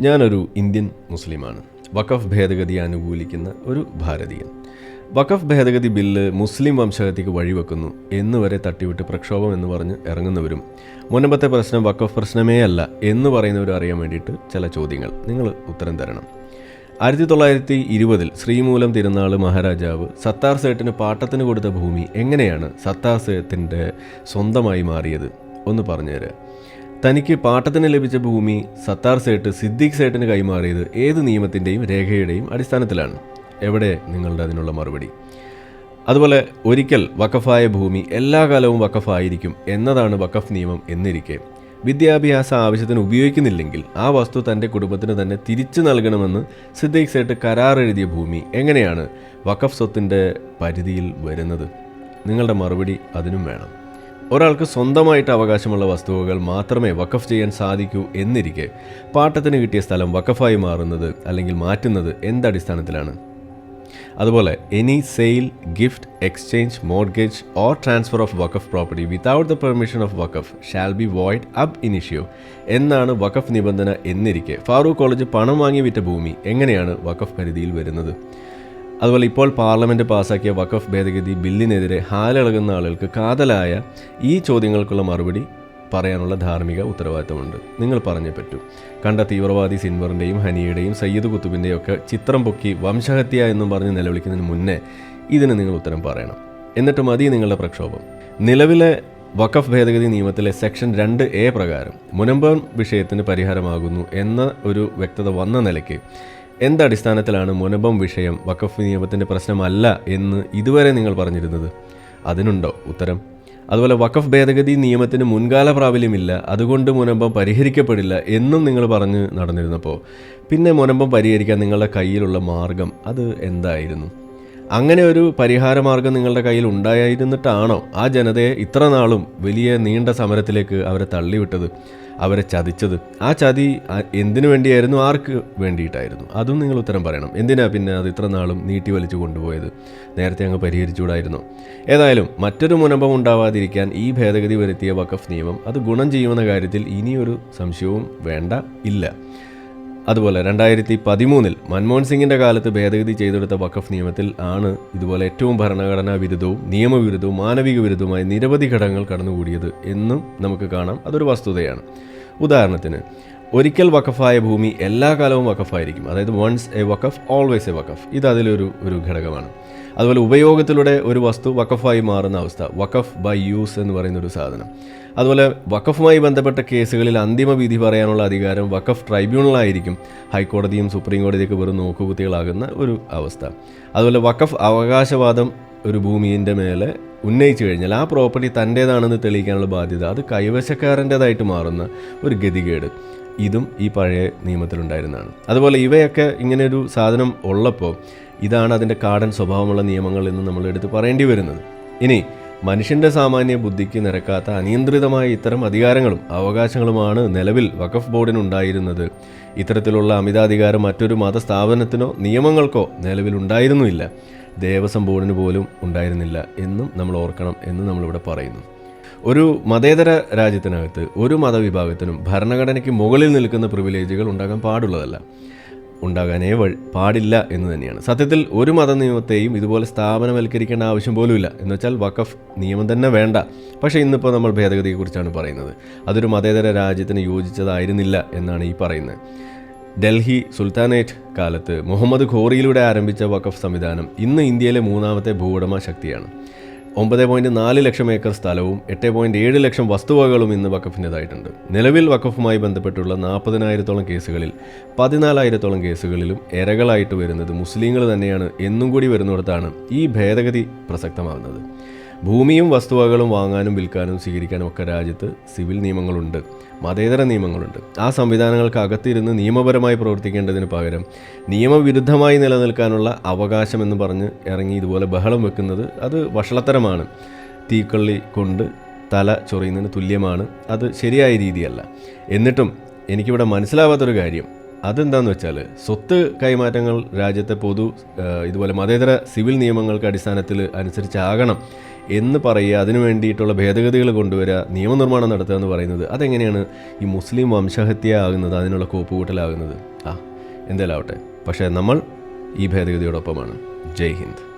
ഞാനൊരു ഇന്ത്യൻ മുസ്ലിമാണ്. വഖഫ് ഭേദഗതി അനുകൂലിക്കുന്ന ഒരു ഭാരതീയൻ. വഖഫ് ഭേദഗതി ബില്ല് മുസ്ലിം വംശഗതിക്ക് വഴിവെക്കുന്നു എന്ന് വരെ തട്ടിവിട്ട് പ്രക്ഷോഭം എന്ന് പറഞ്ഞ് ഇറങ്ങുന്നവരും മുൻപത്തെ പ്രശ്നം വഖഫ് പ്രശ്നമേ അല്ല എന്ന് പറയുന്നവരും അറിയാൻ വേണ്ടിയിട്ട് ചില ചോദ്യങ്ങൾ. നിങ്ങൾ ഉത്തരം തരണം. ആയിരത്തി തൊള്ളായിരത്തി ഇരുപതിൽ ശ്രീമൂലം തിരുനാൾ മഹാരാജാവ് സത്താർ സേട്ടിന് പാട്ടത്തിന് കൊടുത്ത ഭൂമി എങ്ങനെയാണ് സത്താർ സേട്ടിന്റെ സ്വന്തമായി മാറിയത്? ഒന്ന് പറഞ്ഞുതരാം. തനിക്ക് പാട്ടത്തിന് ലഭിച്ച ഭൂമി സത്താർ സേട്ട് സിദ്ദീഖ് സേട്ടിന് കൈമാറിയത് ഏത് നിയമത്തിന്റെയും രേഖയുടെയും അടിസ്ഥാനത്തിലാണ്. എവിടെ നിങ്ങളുടെ അതിനുള്ള മറുപടി? അതുപോലെ ഒരിക്കൽ വഖഫായ ഭൂമി എല്ലാ കാലവും വഖഫായിരിക്കും എന്നതാണ് വഖഫ് നിയമം എന്നിരിക്കെ. വിദ്യാഭ്യാസ ആവശ്യത്തിന് ഉപയോഗിക്കുന്നില്ലെങ്കിൽ ആ വസ്തു തന്റെ കുടുംബത്തിന് തന്നെ തിരിച്ചു നൽകണമെന്ന് സിദ്ദീഖ് സേട്ട് കരാർ എഴുതിയ ഭൂമി എങ്ങനെയാണ് വഖഫ് സ്വത്തിന്റെ പരിധിയിൽ വരുന്നത്? നിങ്ങളുടെ മറുപടി അതിനും വേണം. ഒരാൾക്ക് സ്വന്തമായിട്ട് അവകാശമുള്ള വസ്തുവകൾ മാത്രമേ വഖഫ് ചെയ്യാൻ സാധിക്കൂ എന്നിരിക്കെ പാട്ടത്തിന് കിട്ടിയ സ്ഥലം വഖഫായി മാറുന്നത് അല്ലെങ്കിൽ മാറ്റുന്നത് എന്തടിസ്ഥാനത്തിലാണ്? അതുപോലെ any sale gift exchange mortgage or transfer of waqf property without the permission of waqf shall be void ab initio എന്നാണ് വഖഫ് നിബന്ധന എന്നിരിക്കെ. ഫാറൂഖ് കോളേജ് പണം വാങ്ങി വിറ്റ ഭൂമി എങ്ങനെയാണ് വഖഫ് പരിധിയിൽ വരുന്നത്? അതുപോലെ ഇപ്പോൾ പാർലമെന്റ് പാസാക്കിയ വഖഫ് ഭേദഗതി ബില്ലിനെതിരെ ഹാലിളകുന്ന ആളുകൾക്ക് കാതലായ ഈ ചോദ്യങ്ങൾക്കുള്ള മറുപടി പറയാനുള്ള ധാർമ്മിക ഉത്തരവാദിത്തമുണ്ട്. നിങ്ങൾ പറഞ്ഞേ പറ്റൂ. കണ്ട തീവ്രവാദി സിൻവറിന്റെയും ഹനിയുടെയും സയ്യിദ് കുത്തുബിന്റെയും ഒക്കെ ചിത്രം പൊക്കി വംശഹത്യ എന്നും പറഞ്ഞ് നിലവിളിക്കുന്നതിന് മുന്നേ ഇതിന് നിങ്ങൾ ഉത്തരം പറയണം. എന്നിട്ട് മതി നിങ്ങളുടെ പ്രക്ഷോഭം. നിലവിലെ വഖഫ് ഭേദഗതി നിയമത്തിലെ സെക്ഷൻ രണ്ട് എ പ്രകാരം മുനമ്പം വിഷയത്തിന് പരിഹാരമാകുന്നു എന്ന ഒരു വ്യക്തത വന്ന നിലയ്ക്ക് എന്തടിസ്ഥാനത്തിലാണ് മുനബം വിഷയം? വഖഫ് നിയമത്തിന്റെ പ്രശ്നമല്ല എന്ന് ഇതുവരെ നിങ്ങൾ പറഞ്ഞിരുന്നത്. അതിനുണ്ടോ ഉത്തരം? അതുപോലെ വഖഫ് ഭേദഗതി നിയമത്തിന് മുൻകാല പ്രാബല്യമില്ല. അതുകൊണ്ട് മുനമ്പം പരിഹരിക്കപ്പെടില്ല എന്നും നിങ്ങൾ പറഞ്ഞ് നടന്നിരുന്നപ്പോൾ. പിന്നെ മുനമ്പം പരിഹരിക്കാൻ നിങ്ങളുടെ കയ്യിലുള്ള മാർഗം അത് എന്തായിരുന്നു? അങ്ങനെ ഒരു പരിഹാരമാർഗം നിങ്ങളുടെ കയ്യിൽ ഉണ്ടായിരുന്നിട്ടാണോ ആ ജനതയെ ഇത്ര നാളും വലിയ നീണ്ട സമരത്തിലേക്ക് അവരെ തള്ളിവിട്ടത് അവരെ ചതിച്ചത്? ആ ചതി എന്തിനു വേണ്ടിയായിരുന്നു? ആർക്ക് വേണ്ടിയിട്ടായിരുന്നു? അതും നിങ്ങൾ ഉത്തരം പറയണം. എന്തിനാ പിന്നെ അത് ഇത്ര നാളും നീട്ടി വലിച്ചു കൊണ്ടുപോയത്? നേരത്തെ അങ്ങ് പരിഹരിച്ചുകൂടായിരുന്നു? ഏതായാലും മറ്റൊരു മുനമ്പം ഉണ്ടാവാതിരിക്കാൻ ഈ ഭേദഗതി വരുത്തിയ വഖഫ് നിയമം അത് ഗുണം ചെയ്യുമെന്ന കാര്യത്തിൽ ഇനിയൊരു സംശയവും വേണ്ട ഇല്ല. അതുപോലെ രണ്ടായിരത്തി പതിമൂന്നിൽ മൻമോഹൻ സിംഗിന്റെ കാലത്ത് ഭേദഗതി ചെയ്തെടുത്ത വഖഫ് നിയമത്തിൽ ആണ് ഇതുപോലെ ഏറ്റവും ഭരണഘടനാ വിരുദ്ധവും നിയമവിരുദ്ധവും മാനവിക വിരുദ്ധവുമായ നിരവധി ഘടകങ്ങൾ കടന്നുകൂടിയത് എന്നും നമുക്ക് കാണാം. അതൊരു വസ്തുതയാണ്. ഉദാഹരണത്തിന് ഒരിക്കൽ വഖഫായ ഭൂമി എല്ലാ കാലവും വഖഫായിരിക്കും. അതായത് once a waqf always a waqf. ഇത് അതിലൊരു ഒരു ഘടകമാണ്. അതുപോലെ ഉപയോഗത്തിലൂടെ ഒരു വസ്തു വഖഫായി മാറുന്ന അവസ്ഥ വഖഫ് ബൈ യൂസ് എന്ന് പറയുന്ന ഒരു സാധനം. അതുപോലെ വഖഫുമായി ബന്ധപ്പെട്ട കേസുകളിൽ അന്തിമ വിധി പറയാനുള്ള അധികാരം വഖഫ് ട്രൈബ്യൂണലായിരിക്കും ഹൈക്കോടതിയും സുപ്രീം കോടതിയൊക്കെ വെറും നോക്കുകുത്തികളാകുന്ന ഒരു അവസ്ഥ. അതുപോലെ വഖഫ് അവകാശവാദം ഒരു ഭൂമിന്റെ മേലെ ഉന്നയിച്ചു കഴിഞ്ഞാൽ ആ പ്രോപ്പർട്ടി തന്റേതാണെന്ന് തെളിയിക്കാനുള്ള ബാധ്യത അത് കൈവശക്കാരന്റേതായിട്ട് മാറുന്ന ഒരു ഗതികേട്. ഇതും ഈ പഴയ നിയമത്തിലുണ്ടായിരുന്നതാണ്. അതുപോലെ ഇവയൊക്കെ ഇങ്ങനെ ഒരു സാധനം ഉള്ളപ്പോൾ ഇതാണ് അതിന്റെ കാടൻ സ്വഭാവമുള്ള നിയമങ്ങൾ എന്ന് നമ്മൾ എടുത്ത് പറയേണ്ടി വരുന്നത്. ഇനി മനുഷ്യന്റെ സാമാന്യ ബുദ്ധിക്ക് നിരക്കാത്ത അനിയന്ത്രിതമായ ഇത്തരം അധികാരങ്ങളും അവകാശങ്ങളുമാണ് നിലവിൽ വഖഫ് ബോർഡിനുണ്ടായിരുന്നത്. ഇത്തരത്തിലുള്ള അമിതാധികാരം മറ്റൊരു മതസ്ഥാപനത്തിനോ നിയമങ്ങൾക്കോ നിലവിലുണ്ടായിരുന്നുമില്ല. ദേവസ്വം ബോർഡിന് പോലും ഉണ്ടായിരുന്നില്ല എന്നും നമ്മൾ ഓർക്കണം എന്ന് നമ്മളിവിടെ പറയുന്നു. ഒരു മതേതര രാജ്യത്തിനകത്ത് ഒരു മതവിഭാഗത്തിനും ഭരണഘടനയ്ക്ക് മുകളിൽ നിൽക്കുന്ന പ്രിവിലേജുകൾ ഉണ്ടാകാൻ പാടുള്ളതല്ല. ഉണ്ടാകാനേ പാടില്ല എന്ന് തന്നെയാണ്. സത്യത്തിൽ ഒരു മത നിയമത്തെയും ഇതുപോലെ സ്ഥാപനവൽക്കരിക്കേണ്ട ആവശ്യം പോലുമില്ല. എന്ന് വെച്ചാൽ വഖഫ് നിയമം തന്നെ വേണ്ട. പക്ഷേ ഇന്നിപ്പോൾ നമ്മൾ ഭേദഗതിയെക്കുറിച്ചാണ് പറയുന്നത്. അതൊരു മതേതര രാജ്യത്തിന് യോജിച്ചതായിരുന്നില്ല എന്നാണ് ഈ പറയുന്നത്. ഡൽഹി സുൽത്താനേറ്റ് കാലത്ത് മുഹമ്മദ് ഖോറിയിലൂടെ ആരംഭിച്ച വഖഫ് സംവിധാനം ഇന്ന് ഇന്ത്യയിലെ മൂന്നാമത്തെ ഭൂവുടമ ശക്തിയാണ്. ഒമ്പത് പോയിന്റ് നാല് ലക്ഷം ഏക്കർ സ്ഥലവും എട്ട് പോയിന്റ് ഏഴ് ലക്ഷം വസ്തുവകകളും ഇന്ന് വഖഫിന്റെതായിട്ടുണ്ട്. നിലവിൽ വഖഫുമായി ബന്ധപ്പെട്ടുള്ള നാൽപ്പതിനായിരത്തോളം കേസുകളിൽ പതിനാലായിരത്തോളം കേസുകളിലും എരകളായിട്ട് വരുന്നത് മുസ്ലിങ്ങൾ തന്നെയാണ് എന്നും കൂടി വരുന്നിടത്താണ് ഈ ഭേദഗതി പ്രസക്തമാകുന്നത്. ഭൂമിയും വസ്തുവകകളും വാങ്ങാനും വിൽക്കാനും സ്വീകരിക്കാനും ഒക്കെ രാജ്യത്ത് സിവിൽ നിയമങ്ങളുണ്ട്. മതേതര നിയമങ്ങളുണ്ട്. ആ സംവിധാനങ്ങൾക്ക് അകത്തിരുന്ന് നിയമപരമായി പ്രവർത്തിക്കേണ്ടതിന് പകരം നിയമവിരുദ്ധമായി നിലനിൽക്കാനുള്ള അവകാശം എന്ന് പറഞ്ഞ് ഇറങ്ങി ഇതുപോലെ ബഹളം വെക്കുന്നത് അത് വഷളത്തരമാണ്. തീക്കള്ളി കൊണ്ട് തല ചൊറിയുന്നതിന് തുല്യമാണ്. അത് ശരിയായ രീതിയല്ല. എന്നിട്ടും എനിക്കിവിടെ മനസ്സിലാവാത്തൊരു കാര്യം. അതെന്താണെന്ന് വെച്ചാൽ സ്വത്ത് കൈമാറ്റങ്ങൾ രാജ്യത്തെ പൊതു ഇതുപോലെ മതേതര സിവിൽ നിയമങ്ങൾക്ക് അടിസ്ഥാനത്തിൽ അനുസരിച്ചാകണം എന്ന് പറയുക അതിനു വേണ്ടിയിട്ടുള്ള ഭേദഗതികൾ കൊണ്ടുവരിക നിയമനിർമ്മാണം നടത്തുക എന്ന് പറയുന്നത് അതെങ്ങനെയാണ് ഈ മുസ്ലിം വംശഹത്യ ആകുന്നത് അതിനുള്ള കോപ്പുകൂട്ടലാകുന്നത്? ആ എന്തായാലും ആവട്ടെ. പക്ഷേ നമ്മൾ ഈ ഭേദഗതിയോടൊപ്പമാണ്. ജയ് ഹിന്ദ്.